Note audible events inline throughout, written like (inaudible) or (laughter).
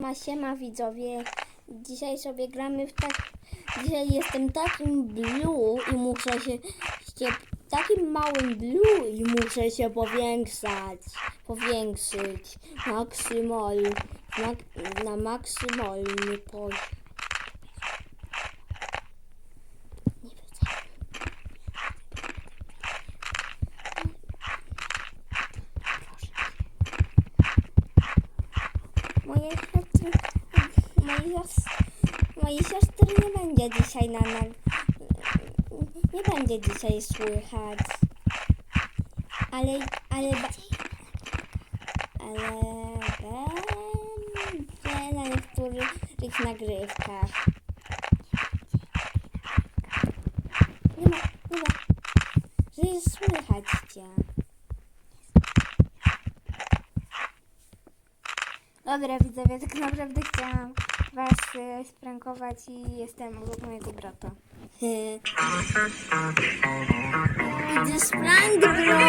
Ma siema widzowie. Dzisiaj sobie gramy w tak. Dzisiaj jestem takim blue i muszę się. takim małym blue i muszę się powiększać. Powiększyć. Maksymal. Na, na maksymalny poziom. Moje mojej, sios- mojej siostry nie będzie dzisiaj na, na nie będzie dzisiaj słychać. Ale, ale, ale będzie na niektórych nagrywkach. Nie ma, nie ma, że słychać cię. Dobra widzowie, tak naprawdę chciałam was e, sprankować i jestem obok mojego brata. It's a prank, bro!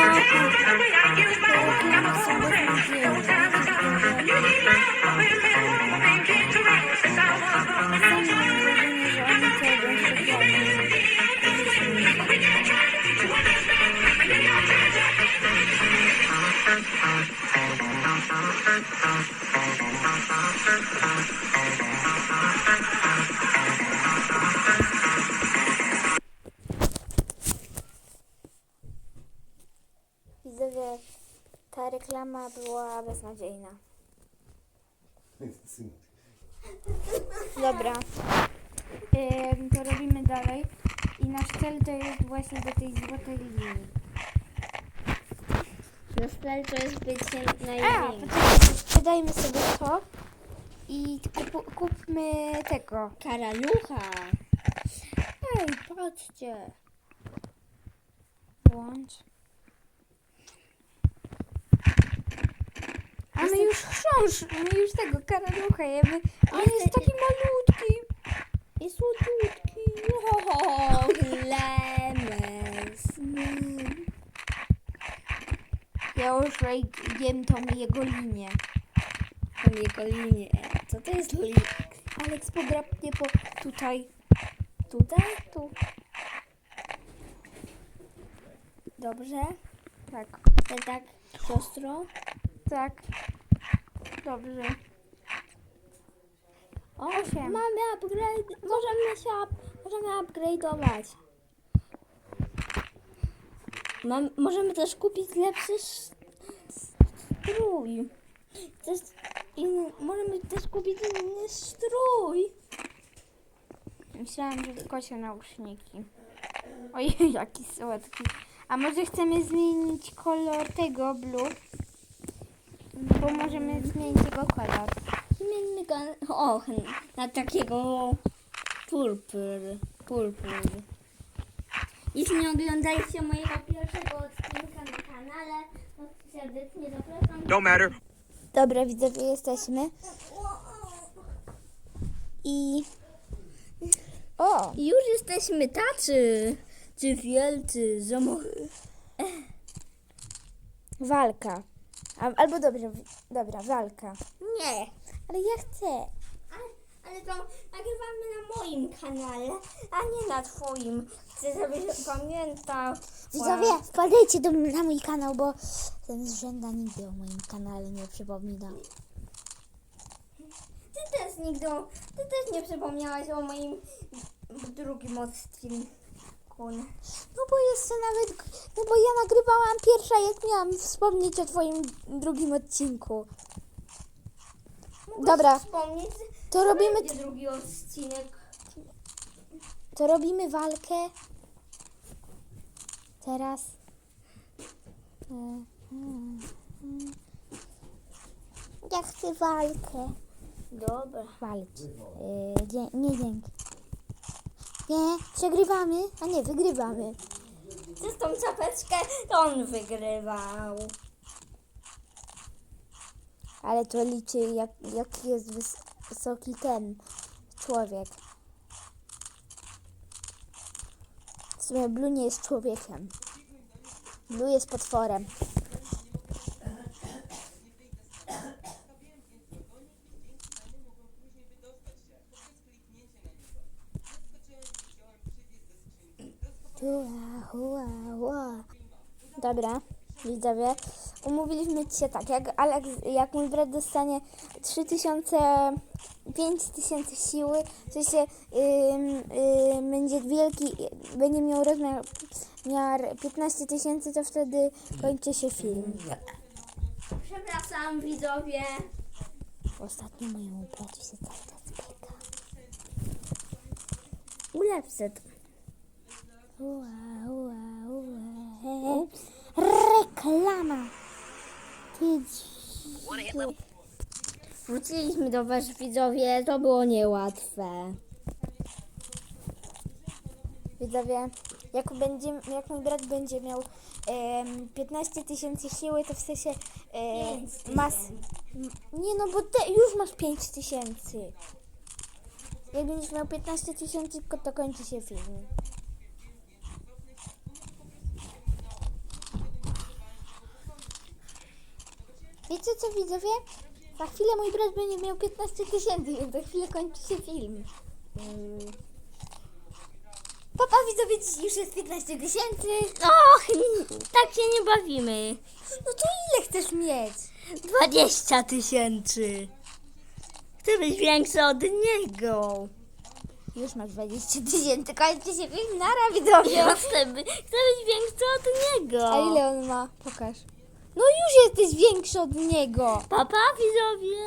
Widzowie, ta reklama była beznadziejna. Dobra. Ym, to robimy dalej. I nasz cel to jest właśnie do tej złotej linii. Nasz cel to jest bycie największym. Sprzedajmy sobie to i kup, kupmy tego. Karalucha. Ej, patrzcie. Włącz. A my już chrząsz, my już tego karalucha jemy. A on jest taki malutki. Jest słodziutki. O, lemes. Ja już jem tą jego linię. Jego linię. Co to jest linia? Aleks podrapnie po tutaj. Tutaj? Tu. Dobrze? Tak. Ty tak, siostro? Tak. Dobrze. Osiem. mamy upgrade. Możemy się up, możemy upgrade'ować. Mam, możemy też kupić lepszy strój. Też inny, możemy też kupić inny strój. Myślałam, że kocie nauszniki. Ojej, (laughs) jaki słodki. A może chcemy zmienić kolor tego blue? Bo możemy zmienić jego kolor. Zmienimy go och, na takiego purpur. Purpur. Jeśli nie oglądaliście mojego pierwszego odcinka na kanale, to serdecznie zapraszam. Don't matter. Dobra, widzowie, jesteśmy. I... O! Już jesteśmy tacy, czy wielcy, zomo... Walka. A, albo dobra, wi- dobra, walka. Nie, Ale ja chcę. Ale, to nagrywamy na moim kanale, a nie na twoim. Chcę, żebyś pamiętał. Widzowie, wpadajcie do, na mój kanał, bo ten zrzęda nigdy o moim kanale nie przypomina. Ty też nigdy, ty też nie przypomniałaś o moim drugim odcinku. No bo jeszcze nawet, no bo ja nagrywałam pierwsza, jak miałam wspomnieć o twoim drugim odcinku. Dobra. Wspomnieć, To robimy, będzie drugi odcinek. to robimy walkę. Teraz. Ja chcę walkę. Dobra. Walcz. E, dzie- nie dzięki. Nie, przegrywamy, a nie, wygrywamy. Przez tą czapeczkę to on wygrywał ale to liczy jak, jaki jest wysoki ten człowiek. W sumie Blue nie jest człowiekiem. Blue jest potworem. Dobra, widzowie. Umówiliśmy się tak, jak Alex, jak mój brat dostanie 3000, 5000 siły, w sensie ym, ym, będzie wielki, będzie miał rozmiar miar 15 tysięcy, to wtedy kończy się film. Przepraszam widzowie. Ostatnio mojemu bratu się cały czas pyka. Ulepszę to. Ua, ua, ua. Reklama! Ty Wróciliśmy do was widzowie, to było niełatwe. Widzowie, jak, będzie, jak mój brat będzie miał em, 15 tysięcy siły, to w sensie e, mas... Nie no, bo te, już masz 5 tysięcy. Jak będziesz miał 15 tysięcy, to kończy się film. Wiecie co widzowie? Za chwilę mój brat będzie miał 15 tysięcy, więc za chwilę kończy się film. Mm. Papa widzowie, dziś już jest 15 tysięcy. Och, tak się nie bawimy. No to ile chcesz mieć? 20 tysięcy. Chcę być większy od niego. Już masz 20 tysięcy, kończy się film, nara widzowie. Ja chcę, by, chcę być większy od niego. A ile on ma? Pokaż. No już jesteś większy od niego. Papa widzowie.